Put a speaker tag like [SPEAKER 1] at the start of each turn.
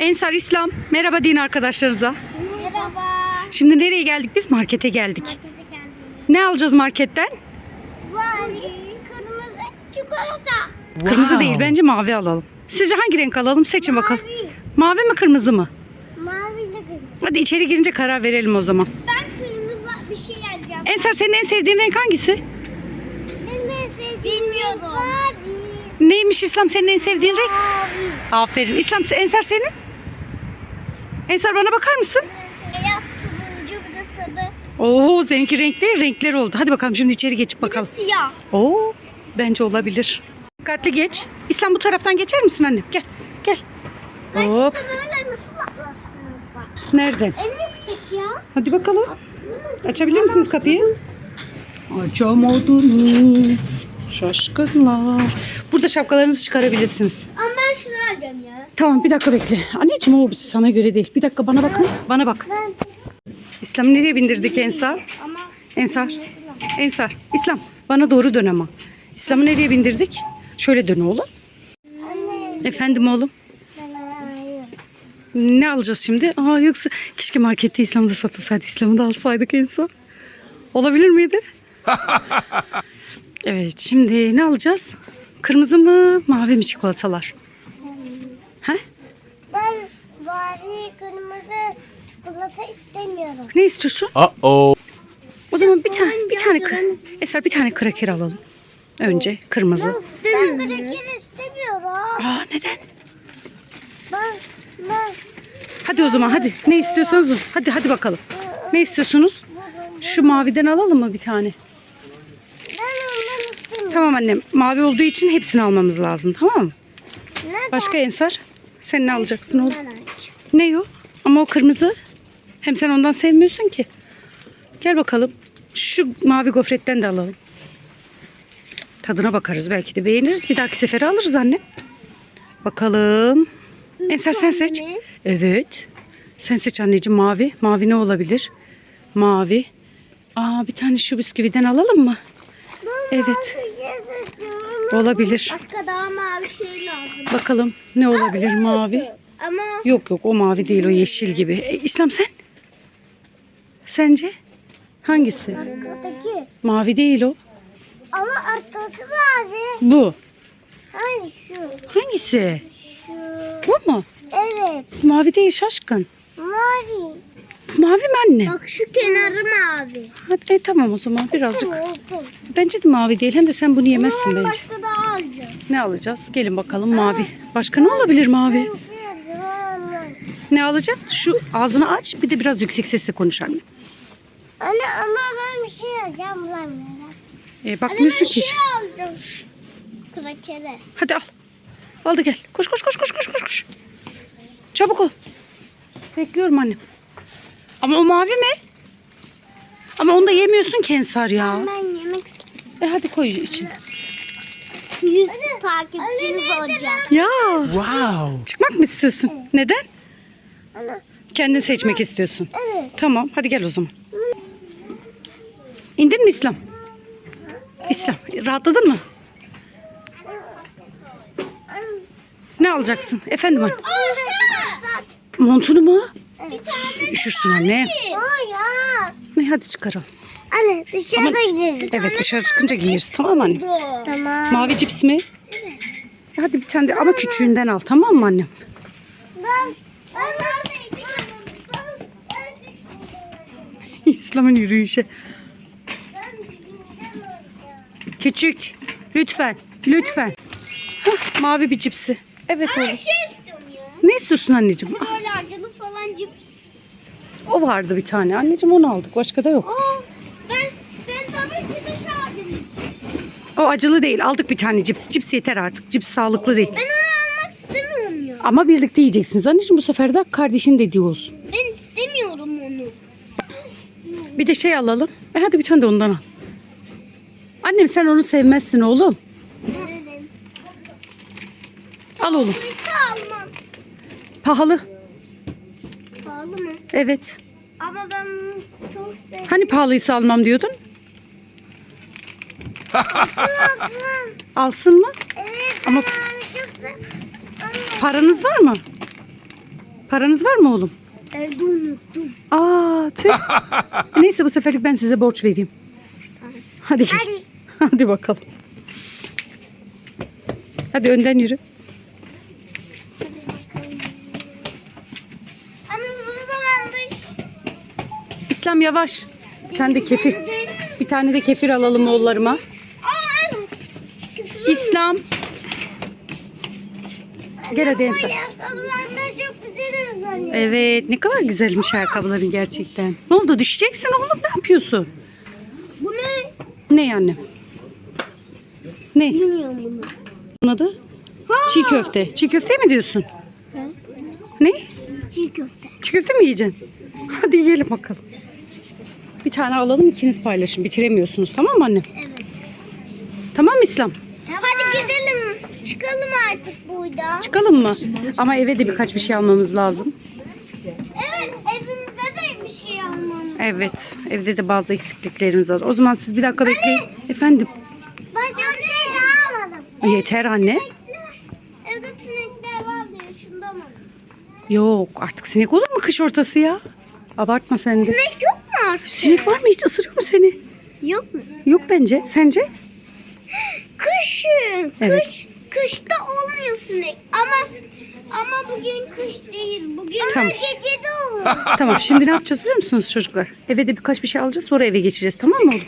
[SPEAKER 1] Ensar İslam. Merhaba deyin arkadaşlarınıza.
[SPEAKER 2] Merhaba.
[SPEAKER 1] Şimdi nereye geldik biz? Markete geldik.
[SPEAKER 2] Markete geldik.
[SPEAKER 1] Ne alacağız marketten?
[SPEAKER 2] Vay, kırmızı çikolata.
[SPEAKER 1] Kırmızı değil bence mavi alalım. Sizce hangi renk alalım? Seçin bakalım.
[SPEAKER 2] Mavi.
[SPEAKER 1] Mavi mi kırmızı mı?
[SPEAKER 2] Mavi ile kırmızı.
[SPEAKER 1] Hadi içeri girince karar verelim o zaman.
[SPEAKER 2] Ben kırmızı bir şey alacağım.
[SPEAKER 1] Ensar senin en sevdiğin renk hangisi?
[SPEAKER 2] Benim en sevdiğim Bilmiyorum. Mavi.
[SPEAKER 1] Neymiş İslam senin en sevdiğin renk?
[SPEAKER 2] Mavi.
[SPEAKER 1] Aferin. İslam Ensar senin? Ensar bana bakar mısın?
[SPEAKER 2] Beyaz, turuncu, bir de sarı.
[SPEAKER 1] Oo seninki renkli renkler oldu. Hadi bakalım şimdi içeri geçip bakalım.
[SPEAKER 2] Bir de siyah.
[SPEAKER 1] Oo bence olabilir. Dikkatli geç. İslam bu taraftan geçer misin annem? Gel. Gel. Hop.
[SPEAKER 2] Gerçekten öyle nasıl atlarsınız bak.
[SPEAKER 1] Nereden?
[SPEAKER 2] En yüksek ya.
[SPEAKER 1] Hadi bakalım. Açabilir misiniz kapıyı? Açamadınız. Şaşkınlar. Burada şapkalarınızı çıkarabilirsiniz.
[SPEAKER 2] Ama ben şunu alacağım ya.
[SPEAKER 1] Tamam bir dakika bekle. Anneciğim o sana göre değil. Bir dakika bana bakın. Bana bak.
[SPEAKER 2] Ben
[SPEAKER 1] İslam nereye bindirdik Ensar?
[SPEAKER 2] ama
[SPEAKER 1] Ensar. Ensar. İslam bana doğru dön ama. İslam'ı nereye bindirdik? Şöyle dön oğlum.
[SPEAKER 2] anne
[SPEAKER 1] Efendim oğlum. Ne alacağız şimdi? Aa yoksa keşke markette İslam'da satılsaydı. İslam'ı da alsaydık Ensar. Olabilir miydi? evet şimdi ne alacağız? Kırmızı mı mavi mi çikolatalar? He?
[SPEAKER 2] Ben mavi kırmızı çikolata istemiyorum.
[SPEAKER 1] Ne istiyorsun?
[SPEAKER 3] Uh-oh.
[SPEAKER 1] O zaman bir tane bir tane kı- Eser bir tane kraker alalım. Önce kırmızı.
[SPEAKER 2] Ben kraker istemiyorum.
[SPEAKER 1] Aa neden?
[SPEAKER 2] Ben ben
[SPEAKER 1] Hadi o zaman hadi. Ne istiyorsanız o. Hadi hadi bakalım. Ne istiyorsunuz? Şu maviden alalım mı bir tane? Tamam annem. Mavi olduğu için hepsini almamız lazım tamam mı?
[SPEAKER 2] Neden?
[SPEAKER 1] Başka Ensar? Sen ne alacaksın oğlum? Ne o? Ama o kırmızı. Hem sen ondan sevmiyorsun ki. Gel bakalım. Şu mavi gofretten de alalım. Tadına bakarız. Belki de beğeniriz. Bir dahaki sefere alırız anne. Bakalım. Ensar sen seç. Evet. Sen seç anneciğim mavi. Mavi ne olabilir? Mavi. Aa bir tane şu bisküviden alalım mı? Evet. Olabilir.
[SPEAKER 2] Başka daha mavi şey lazım.
[SPEAKER 1] Bakalım ne olabilir mavi?
[SPEAKER 2] Ama
[SPEAKER 1] Yok yok o mavi değil o yeşil gibi. E, İslam sen? Sence? Hangisi?
[SPEAKER 2] arkadaki.
[SPEAKER 1] Mavi değil o.
[SPEAKER 2] Ama arkası mavi.
[SPEAKER 1] Bu.
[SPEAKER 2] Hayır şu.
[SPEAKER 1] Hangisi?
[SPEAKER 2] Şu.
[SPEAKER 1] Bu mu?
[SPEAKER 2] Evet.
[SPEAKER 1] Mavi değil şaşkın.
[SPEAKER 2] Mavi.
[SPEAKER 1] Mavi mi anne?
[SPEAKER 2] Bak şu kenarı mavi.
[SPEAKER 1] Hadi e, tamam o zaman birazcık.
[SPEAKER 2] Olsun.
[SPEAKER 1] Bence de mavi değil. Hem de sen bunu yemezsin
[SPEAKER 2] Ben
[SPEAKER 1] bence.
[SPEAKER 2] başka.
[SPEAKER 1] Ne alacağız? Gelin bakalım mavi. Başka ne olabilir mavi? Ne alacağım? Şu ağzını aç bir de biraz yüksek sesle konuş anne.
[SPEAKER 2] Anne ama ben bir şey alacağım.
[SPEAKER 1] E,
[SPEAKER 2] Anne ben
[SPEAKER 1] bakmıyorsun ki.
[SPEAKER 2] şey alacağım şu krakere.
[SPEAKER 1] Hadi al. Al da gel. Koş koş koş koş koş koş koş. Çabuk ol. Bekliyorum annem. Ama o mavi mi? Ama onu da yemiyorsun ki Ensar ya.
[SPEAKER 2] Ben yemek
[SPEAKER 1] E hadi koy içine.
[SPEAKER 2] 100 takipçiniz olacak.
[SPEAKER 1] Ya
[SPEAKER 3] Wow.
[SPEAKER 1] çıkmak mı istiyorsun? Neden? Kendin seçmek istiyorsun.
[SPEAKER 2] evet.
[SPEAKER 1] Tamam hadi gel o zaman. İndin mi İslam? İslam rahatladın mı? Ne alacaksın? Efendim anne. Montunu mu?
[SPEAKER 2] Bir tane
[SPEAKER 1] Üşürsün anne.
[SPEAKER 2] Hayır.
[SPEAKER 1] Ne hadi çıkaralım.
[SPEAKER 2] Anne dışarıda gidelim.
[SPEAKER 1] Evet dışarı çıkınca giyeriz tamam mı anne?
[SPEAKER 2] Tamam.
[SPEAKER 1] Mavi cips mi? Evet. Hadi bir tane de ama küçüğünden al tamam mı annem?
[SPEAKER 2] Ben ben neredeydim?
[SPEAKER 1] İslam'ın yürüyüşü. Küçük. Lütfen. Lütfen. Hah, mavi bir cipsi. Evet
[SPEAKER 2] Ben
[SPEAKER 1] oğlum.
[SPEAKER 2] şey istiyorum ya.
[SPEAKER 1] Ne istiyorsun anneciğim? Ah,
[SPEAKER 2] Böyle acılı falan cips.
[SPEAKER 1] o vardı bir tane. Anneciğim onu aldık. Başka da yok.
[SPEAKER 2] Aa, ben ben tabii ki de şahidim.
[SPEAKER 1] O acılı değil. Aldık bir tane cips. Cips yeter artık. Cips sağlıklı değil.
[SPEAKER 2] Ben onu almak istemiyorum ya.
[SPEAKER 1] Ama birlikte yiyeceksiniz. Anneciğim bu sefer de kardeşin dediği olsun.
[SPEAKER 2] Ben istemiyorum onu.
[SPEAKER 1] Bir de şey alalım. E hadi bir tane de ondan al. Annem sen onu sevmezsin oğlum. Al oğlum.
[SPEAKER 2] Hiç almam.
[SPEAKER 1] Pahalı.
[SPEAKER 2] Pahalı mı?
[SPEAKER 1] Evet.
[SPEAKER 2] Ama ben çok seviyorum.
[SPEAKER 1] Hani pahalıysa almam diyordun? Alsın mı?
[SPEAKER 2] Evet.
[SPEAKER 1] Ama paranız var mı? Paranız var mı oğlum?
[SPEAKER 2] Evde unuttum.
[SPEAKER 1] Aa tüh. Neyse bu seferlik ben size borç vereyim. Hadi gel.
[SPEAKER 2] Hadi.
[SPEAKER 1] Hadi bakalım. Hadi önden yürü. İslam yavaş. Bir tane de kefir. Bir tane de kefir alalım oğullarıma. İslam. Gel hadi
[SPEAKER 2] ıslanıyor.
[SPEAKER 1] Evet ne kadar güzelmiş ayakkabıların gerçekten. Ne oldu düşeceksin oğlum ne yapıyorsun?
[SPEAKER 2] Bu ne?
[SPEAKER 1] Ne annem? Ne?
[SPEAKER 2] Bilmiyorum bunu.
[SPEAKER 1] Bunun adı? Çiğ köfte. Çiğ köfte mi diyorsun?
[SPEAKER 2] He?
[SPEAKER 1] Ne?
[SPEAKER 2] Çiğ köfte.
[SPEAKER 1] Çiğ köfte mi yiyeceksin? Hadi yiyelim bakalım. Bir tane alalım ikiniz paylaşın. Bitiremiyorsunuz tamam mı annem?
[SPEAKER 2] Evet.
[SPEAKER 1] Tamam İslam?
[SPEAKER 2] Hadi gidelim. Çıkalım artık buradan.
[SPEAKER 1] Çıkalım mı? Ama eve de birkaç bir şey almamız lazım.
[SPEAKER 2] Evet evimizde de bir şey almam.
[SPEAKER 1] Evet. Evde de bazı eksikliklerimiz var. O zaman siz bir dakika bekleyin. Efendim?
[SPEAKER 2] Başka bir şey daha almadım.
[SPEAKER 1] Yeter anne.
[SPEAKER 2] Evde sinekler var diye şundan aldım.
[SPEAKER 1] Yok artık sinek olur mu kış ortası ya? Abartma sen de.
[SPEAKER 2] Sinek artık?
[SPEAKER 1] Sinek var mı hiç ısırıyor mu seni?
[SPEAKER 2] Yok mu?
[SPEAKER 1] Yok bence. Sence?
[SPEAKER 2] Kışın.
[SPEAKER 1] Evet.
[SPEAKER 2] Kış. Kışta olmuyor sinek. Ama ama bugün kış değil. Bugün
[SPEAKER 1] Tamam.
[SPEAKER 2] gecede olur.
[SPEAKER 1] Tamam şimdi ne yapacağız biliyor musunuz çocuklar? Eve de birkaç bir şey alacağız sonra eve geçeceğiz tamam mı oğlum?